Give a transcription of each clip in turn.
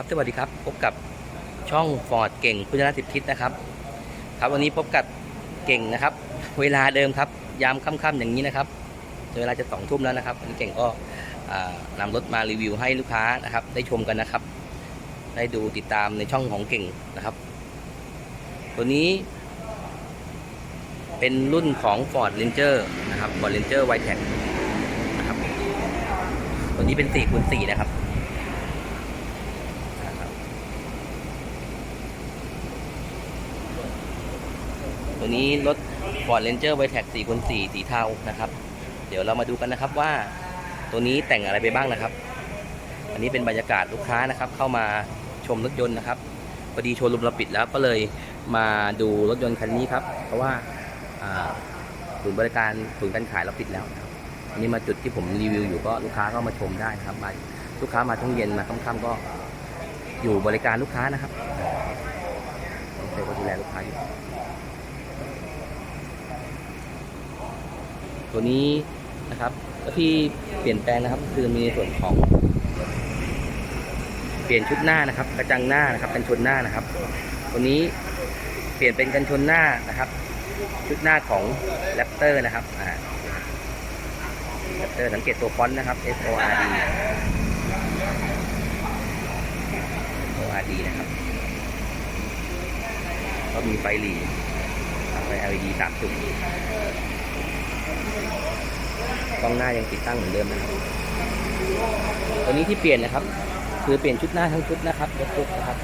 ครับสวัสดีครับ พบกับช่องฟอร์ดเก่งพุทธนาสิบทิศนะครับ ครับวันนี้พบกับเก่งนะครับ เวลาเดิมครับ ยามค่ำๆอย่างนี้นะครับเวลาจะสองทุ่มแล้วนะครับวันนี้เก่งก็อ่านำรถมารีวิวให้ลูกค้านะครับ ได้ชมกันนะครับ ได้ดูติดตามในช่องของเก่งนะครับ ตัวนี้ เป็นรุ่นของ Ford Ranger นะครับ Ford Ranger w i t e c นะครับ ตัวนี้เป็น4คูณ4นะครับ วนี้รถ Ford Ranger w i t e c 4คูณ4สีเทานะครับ เดี๋ยวเรามาดูกันนะครับว่าตัวนี้แต่งอะไรไปบ้างนะครับ อันนี้เป็นบรรยากาศลูกค้านะครับ เข้ามาชมรถยนต์นะครับพอดีโชว์รูมเราปิดแล้วก็เลยมาดูรถยนต์คันนี้ครับ เพราะว่าศูนย์บริการศูนย์การขายเราปิดแล้วนะครับอันนี้มาจุดที่ผมรีวิวอยู่ก็ลูกค้าก็มาชมได้ครับมาลูกค้ามาช่วงเย็นมาค่ำๆก็อยู่บริการลูกค้านะครับเซลล์ก็ดูแลลูกค้าอยู่ ตัวนี้นะครับก็ที่เปลี่ยนแปลงนะครับ คือมีในส่วนของ เปลี่ยนชุดหน้านะครับ กระจังหน้านะครับกันชนหน้านะครับ ตัวนี้เปลี่ยนเป็นกันชนหน้านะครับ ชุดหน้าของแรปเตอร์นะครับอ่าแรปเตอร์สังเกตตัวฟอนต์นะครับ S O R D O R D นะครับก็มีไฟหลีไฟ LED สามจุด กล้องหน้ายังติดตั้งเหมือนเดิมนะครับตัวนี้ที่เปลี่ยนนะครับ คือเปลี่ยนชุดหน้าทั้งชุดนะครับยกชุดนะครับ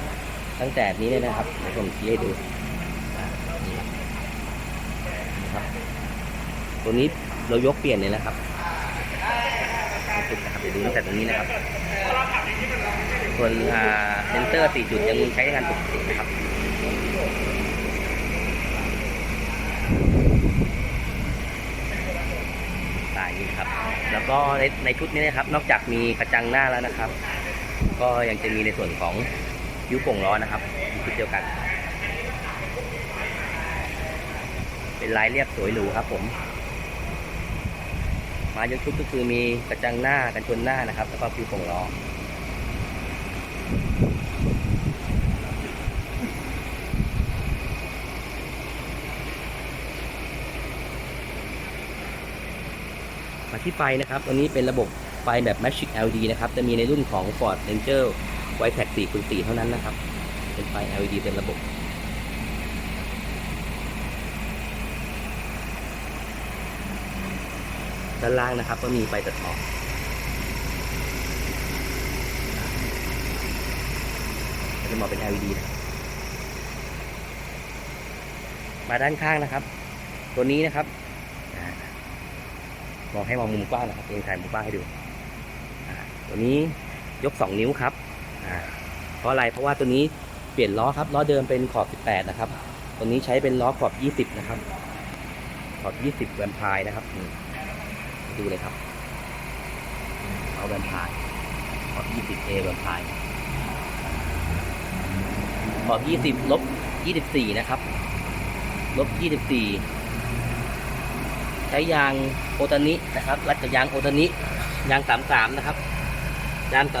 ตั้งแต่นี้เลยนะครับเดี๋ยวผมชี้ให้ดูนะครับตัวนี้เรายกเปลี่ยนเลยนะครับชุดนะครับเดี๋ยวดูตั้งแต่ตรงนี้นะครับ ส่วนอ่าเซนเตอร์สี่จุดยังใช้งานปกตินะครับ สาย นี้ครับ แล้วก็ในในชุดนี้นะครับ นอกจากมีกระจังหน้าแล้วนะครับ ก็ยังจะมีในส่วนของยุ้วโป่งล้อนะครับชุดเดียวกัน เป็นลายเรียบสวยหรูครับ ผม มายกชุดก็คือมีกระจังหน้ากันชนหน้านะครับ แล้วก็พิวโป่งล้อ ที่ไฟนะครับตัวนี้เป็นระบบไฟแบบ Magic LED นะครับ จะมีในรุ่นของ Ford Ranger w i t e c 4คูณ4เท่านั้นนะครับ เป็นไฟ LED เป็นระบบด้านล่างนะครับ ก็มีไฟตัดหมอกจะมองเป็น LED นะมาด้านข้างนะครับ ตัวนี้นะครับ มองให้มองมุมกว้างนะครับเองถ่ายมุมกว้างให้ดูตัวนี้ยก 2 นิ้วครับเพราะอะไรเพราะว่าตัวนี้เปลี่ยนล้อครับล้อเดิมเป็นขอบ 18 นะครับ ตัวนี้ใช้เป็นล้อขอบ 20 นะครับ ขอบ 20แวมพร์นะครับดูเลยครับเอาแวมพร์ขอบ 20A แวมพร์ขอบ 20ลบ24 นะครับลบ24 ใช้ยางโอตานินะครับรัดกับยางโอตานิยาง33นะครับยาง33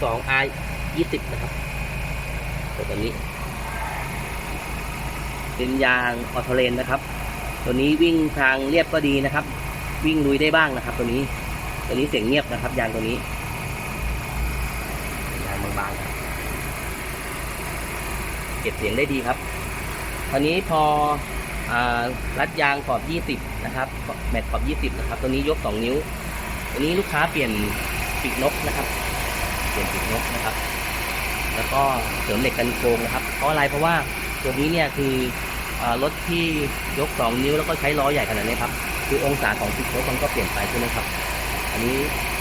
12 R 20นะครับโอตานิเป็นยางออโทเลนนะครับ ตัวนี้วิ่งทางเรียบก็ดีนะครับ วิ่งลุยได้บ้างนะครับ ตัวนี้ ตัวนี้เสียงเงียบนะครับ ยางตัวนี้ยางบางๆเก็บเสียงได้ดีครับตอนนี้พออรัดยางขอบ20 นะครับแมตต์ขอบ 20 นะครับตัวนี้ยก 2 นิ้ว ตัวนี้ลูกค้าเปลี่ยนปีกนกนะครับ เปลี่ยนปีกนกนะครับ แล้วก็เสริมเหล็กกันโครงนะครับ เพราะอะไรเพราะว่าตัวนี้เนี่ยคือรถที่ยก 2 นิ้วแล้วก็ใช้ล้อใหญ่ขนาดนี้ครับคือองศาของปีกนกมันก็เปลี่ยนไปใช่ไหมครับ อันนี้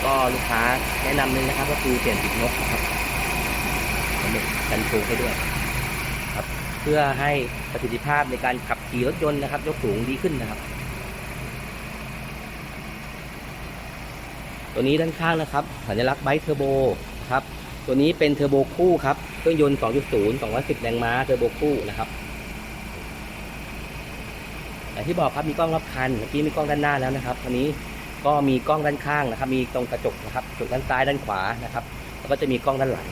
ก็ลูกค้าแนะนำเลยนะครับ ก็คือเปลี่ยนปีกนกนะครับเสริมเหล็กกันโครงให้ด้วยเพื่อให้ประสิทธิภาพในการขับขี่รถยนต์นะครับ ยกสูงดีขึ้นนะครับ ตัวนี้ด้านข้างนะครับ สัญลักษณ์ไบเทอร์โบครับ ตัวนี้เป็นเทอร์โบคู่ครับ เครื่องยนต์ 2.0 210 แรงม้า เทอร์โบคู่นะครับอย่างที่บอกครับมีกล้องรอบคัน เมื่อกี้มีกล้องด้านหน้าแล้วนะครับตัวนี้ก็มีกล้องด้านข้างนะครับ มีตรงกระจกนะครับกระจกด้านซ้ายด้านขวานะครับ แล้วก็จะมีกล้องด้านหลัง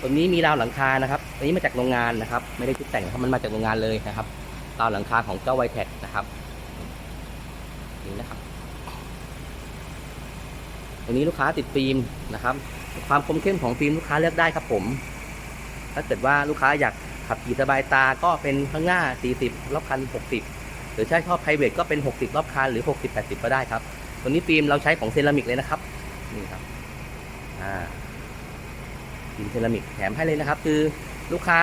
ตัวนี้มีราวหลังคานะครับตัวนี้มาจากโรงงานนะครับ ไม่ได้ชุดแต่งครับมันมาจากโรงงานเลยนะครับราวหลังคาของเจ้าไวแท็กนะครับ นี่นะครับตัวนี้ลูกค้าติดฟิล์มนะครับ ความคมเข้มของฟิล์มลูกค้าเลือกได้ครับผม ถ้าเกิดว่าลูกค้าอยากขับขี่สบายตาก็เป็นข้างหน้า 40 รอบคัน 60 หรือใช้ชอบ private ก็เป็น 60 รอบคันหรือ 60 80 ก็ได้ครับ ตัวนี้ฟิล์มเราใช้ของเซรามิกเลยนะครับ นี่ครับ อ่า ฟิล์มเซรามิกแถมให้เลยนะครับ คือลูกค้า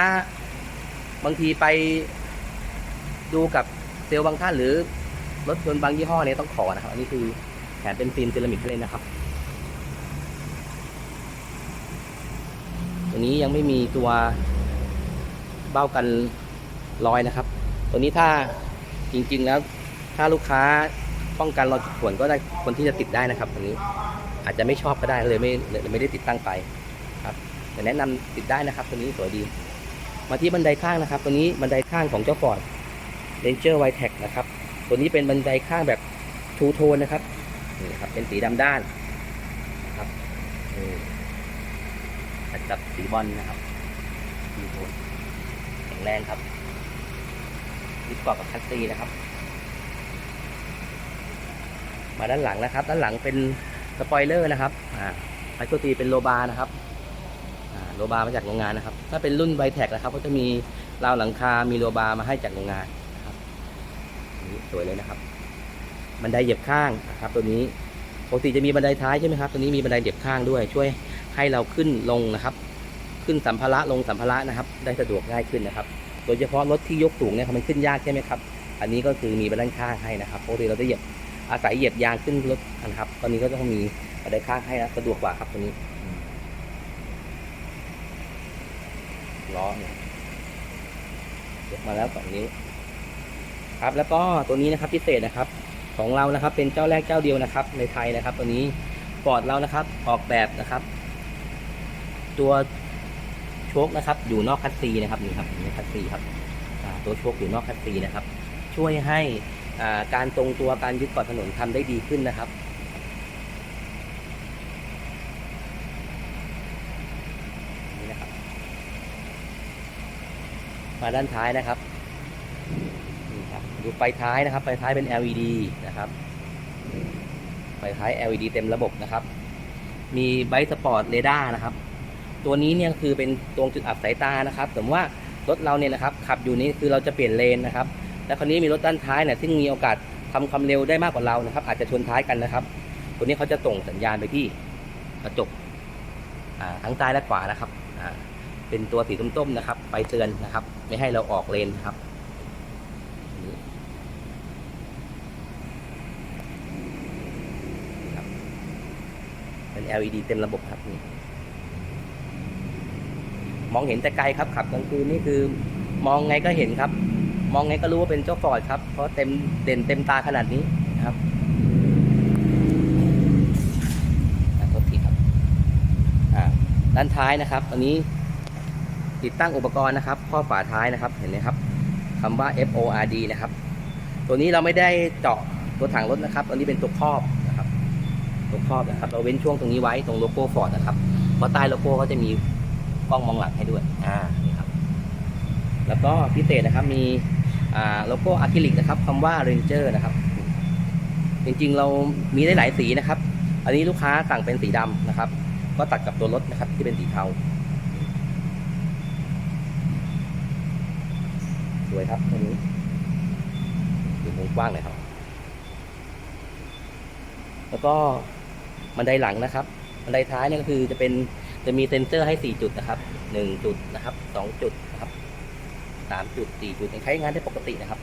บางทีไปดูกับเซลล์บางท่านหรือ รถยนต์บางยี่ห้อเนี่ยต้องขอนะครับ อันนี้คือแถมเป็นฟิล์มเซรามิกเลยนะครับ ตัวนี้ยังไม่มีตัวเบ้ากันรอยนะครับ ตัวนี้ถ้าจริง ๆ แล้วถ้าลูกค้าป้องกันรอยขีดข่วนก็ได้คนที่จะติดได้นะครับตัวนี้อาจจะไม่ชอบก็ได้เลยไม่เลยไม่ได้ติดตั้งไปครับแต่แนะนำติดได้นะครับ ตัวนี้สวยดี มาที่บันไดข้างนะครับ ตัวนี้บันไดข้างของเจ้าฟอร์ดเรนเจอร์ไวแท็กนะครับ ตัวนี้เป็นบันไดข้างแบบทูโทนนะครับนี่ครับ เป็นสีดำด้านนะครับตัดกับสีบอลนะครับทูโทนแข็งแรงครับยึดเกาะกับคัสซีนะครับ มาด้านหลังนะครับ ด้านหลังเป็นสปอยเลอร์นะครับอ่าไมโครตีเป็นโลบาร์นะครับโลบาร์มาจากโรงงานนะครับ ถ้าเป็นรุ่นไบแท็กนะครับ ก็จะมีราวหลังคา มีโลบาร์มาให้จากโรงงาน นี่สวยเลยนะครับ บันไดเหยียบข้างนะครับ ตัวนี้ปกติจะมีบันไดท้ายใช่ไหมครับ ตัวนี้มีบันไดเหยียบข้างด้วย ช่วยให้เราขึ้นลงนะครับ ขึ้นสัมภาระลงสัมภาระนะครับ ได้สะดวกง่ายขึ้นนะครับ โดยเฉพาะรถที่ยกสูงเนี่ยมันขึ้นยากใช่ไหมครับ อันนี้ก็คือมีบันไดข้างให้นะครับปกติเราจะเหยียบอาศัยเหยียบยางขึ้นรถนะครับ ตอนนี้ก็ต้องมีบันไดข้างให้นะสะดวกกว่าครับตัวนี้ล้อเนี่ยยกมาแล้วสองนิ้ว ครับแล้วก็ตัวนี้นะครับพิเศษนะครับของเรานะครับเป็นเจ้าแรกเจ้าเดียวนะครับ ในไทยนะครับ ตัวนี้ฟอร์ดเรานะครับออกแบบนะครับ ตัวโชคนะครับ อยู่นอกคัสซีนะครับนี่ครับนี่คัสซีครับตัวโชคอยู่นอกคัสซีนะครับ ช่วยให้การตรงตัวการยึดเกาะถนนทำได้ดีขึ้นนะครับนี่นะครับ มาด้านท้ายนะครับ ดูไฟท้ายนะครับ ไฟท้ายเป็น LED นะครับ ไฟท้าย LED เต็มระบบนะครับ มีไบสปอร์ตเรดาร์นะครับ ตัวนี้เนี่ยคือเป็นตรงจุดอับสายตานะครับสมมติว่ารถเราเนี่ยนะครับขับอยู่นี้คือเราจะเปลี่ยนเลนนะครับ แล้วคราวนี้มีรถด้านท้ายเนี่ยซึ่งมีโอกาสทำความเร็วได้มากกว่าเรานะครับ อาจจะชนท้ายกันนะครับ ตัวนี้เขาจะส่งสัญญาณไปที่กระจกทั้งซ้ายและขวานะครับ เป็นตัวสีส้มๆนะครับ ไปเตือนนะครับ ไม่ให้เราออกเลนนะครับนี่ครับเป็น LED เต็มระบบครับนี่มองเห็นแต่ไกลครับขับกลางคืนนี่คือ มองไงก็เห็นครับ มองไงก็รู้ว่าเป็นเจ้าฟอร์ดครับ เพราะเต็มเด่นเต็มตาขนาดนี้นะครับทษทีครับด้านท้ายนะครับตอนนี้ติดตั้งอุปกรณ์นะครับ ข้อฝาท้ายนะครับเห็นไหมครับคำว่า FORD นะครับ ตัวนี้เราไม่ได้เจาะตัวถังรถนะครับ ตัวนี้เป็นตัวครอบ นะครับตัวครอบนะครับ เราเว้นช่วงตรงนี้ไว้ตรงโลโก้ฟอร์ดนะครับ เพราะใต้โลโก้ก็จะมีกล้องมองหลังให้ด้วยอ่านี่ครับ แล้วก็พิเศษนะครับมีอ่าโลโก้อะคริลิกนะครับคำว่า Ranger นะครับ จริงๆเรามีได้หลายสีนะครับ อันนี้ลูกค้าสั่งเป็นสีดำนะครับ ก็ตัดกับตัวรถนะครับที่เป็นสีเทาสวยครับตัวนี้ดูมุมกว้างเลยครับ แล้วก็ บันไดหลังนะครับบันไดท้ายเนี่ยก็คือจะเป็นจะมีเซ็นเซอร์ให้ 4 จุดนะครับ 1 จุดนะครับ2จุดนะครับ3จุด4จุดใช้งานได้ปกตินะครับ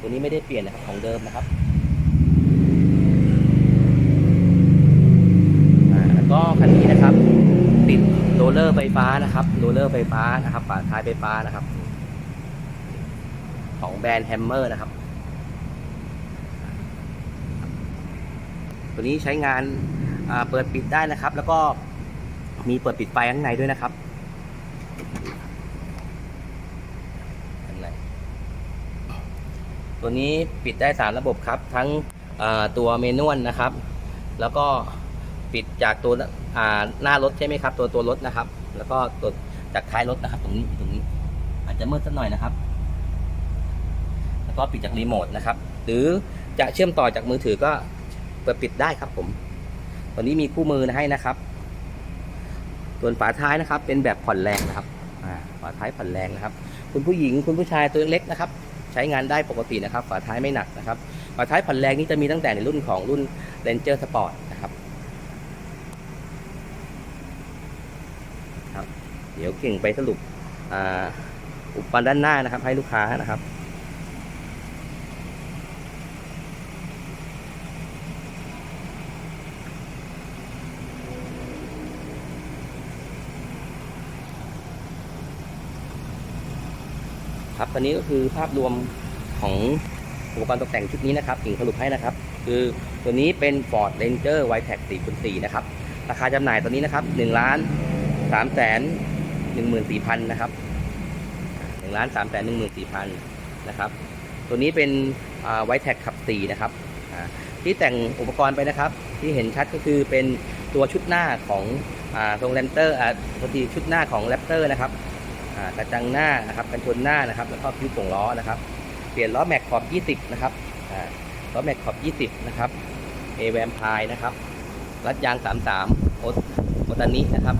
ตัวนี้ไม่ได้เปลี่ยนนะครับของเดิมนะครับแล้วก็คันนี้นะครับ ติดโรลเลอร์ไฟฟ้านะครับโรลเลอร์ไฟฟ้านะครับฝาท้ายไฟฟ้านะครับ ของแบรนด์แฮมเมอร์นะครับ ตัวนี้ใช้งานเปิดปิดได้นะครับ แล้วก็มีเปิดปิดไฟข้างในด้วยนะครับตัวนี้ปิดได้สามระบบครับ ทั้งตัวเมนวลนะครับ แล้วก็ปิดจากตัวหน้ารถใช่ไหมครับ ตัวตัวรถนะครับ แล้วก็ตัวจากท้ายรถนะครับ ตรงนี้ตรงนี้ อาจจะมืดสักหน่อยนะครับ แล้วก็ปิดจากรีโมทนะครับ หรือจะเชื่อมต่อจากมือถือก็ เปิดปิดได้ครับผมตอนนี้มีคู่มือให้นะครับ ส่วนฝาท้ายนะครับ เป็นแบบผ่อนแรงนะครับฝาท้ายผ่อนแรงนะครับ คุณผู้หญิงคุณผู้ชายตัวเล็กนะครับ ใช้งานได้ปกตินะครับ ฝาท้ายไม่หนักนะครับ ฝาท้ายผ่อนแรงนี่จะมีตั้งแต่ในรุ่นของรุ่น Ranger Sport นะครับครับ เดี๋ยวเก่งไปสรุปออุปกรณ์ด้านหน้านะครับ ให้ลูกค้านะครับ ตอนนี้ก็คือภาพรวมของอุปกรณ์ตกแต่งชุดนี้นะครับกิ่งสรุปให้นะครับ คือตัวนี้เป็น Ford Ranger w i t e c 4คูณ4นะครับ ราคาจำหน่ายตัวนี้นะครับ1ล้าน3แสน14,000 นะครับ1ล้าน3แสน14,000 นะครับ ตัวนี้เป็นไวท์แท็กขับ 4 นะครับ ที่แต่งอุปกรณ์ไปนะครับ ที่เห็นชัดก็คือเป็นตัวชุดหน้าของอ่าตรงแรนเตอร์อ่าปกติชุดหน้าของแรปเตอร์นะครับ กระจังหน้านะครับกันชนหน้านะครับ แล้วก็คิ้วส่งล้อนะครับ เปลี่ยนล้อแม็กขอบ 20 นะครับล้อแม็กขอบ 20 นะครับเอแวมพายนะครับรัดยาง 33โอโอตานินะครับ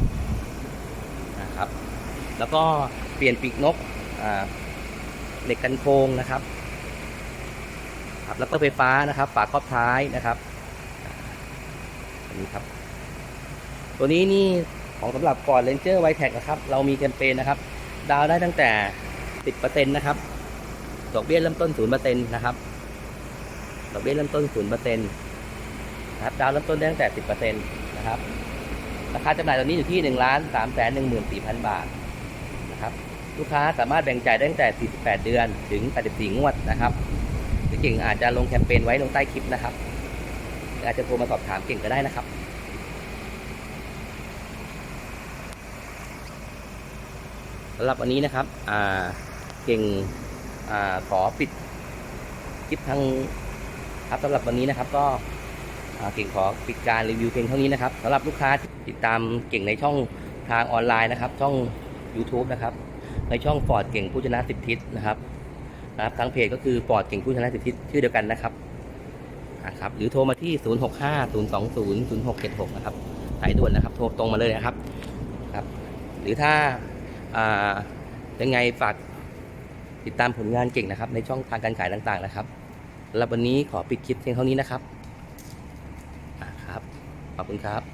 นะครับ แล้วก็เปลี่ยนปีกนกเหล็กกันโค้งนะครับครับแล้วก็ไฟฟ้านะครับ ฝาครอบท้ายนะครับอันนี้ครับ ตัวนี้นี่ของสำหรับก่อน Ranger w i t e c นะครับ เรามีแคมเปญนะครับ ดาวได้ตั้งแต่ 10%นะครับ ดอกเบี้ยเริ่มต้น 0%นะครับ ดอกเบี้ยเริ่มต้น 0%นะครับ ดาวเริ่มต้นได้ตั้งแต่ 10%นะครับ ราคาจำหน่ายตอนนี้อยู่ที่1ล้าน3แสน14,000บาทนะครับ ลูกค้าสามารถแบ่งจ่ายได้ตั้งแต่ 48 เดือนถึง 84 งวดนะครับที่เก่งอาจจะลงแคมเปญไว้ลงใต้คลิปนะครับ อาจจะโทรมาสอบถามเก่งก็ได้นะครับ สำหรับวันนี้นะครับเก่งอขอปิดคลิปทางครับสำหรับวันนี้นะครับ ก็เก่งขอปิดการรีวิวเพียงเท่านี้นะครับสำหรับลูกค้าติดตามเก่งในช่องทางออนไลน์นะครับ ช่อง YouTube นะครับ ในช่องฟอร์ดเก่งผู้ชนะสิบทิศนะครับนะครับทางเพจก็คือฟอร์ดเก่งผู้ชนะสิบทิศชื่อเดียวกันนะครับอ่าครับหรือโทรมาที่ 0650200676 นะครับสายด่วนนะครับ โทรตรงมาเลยนะครับครับ หรือถ้า ยังไงฝากติดตามผลงานเก่งนะครับ ในช่องทางการขายต่างๆนะครับสำหรับวันนี้ขอปิดคลิปเพียงเท่านี้นะครับครับ ขอบคุณครับ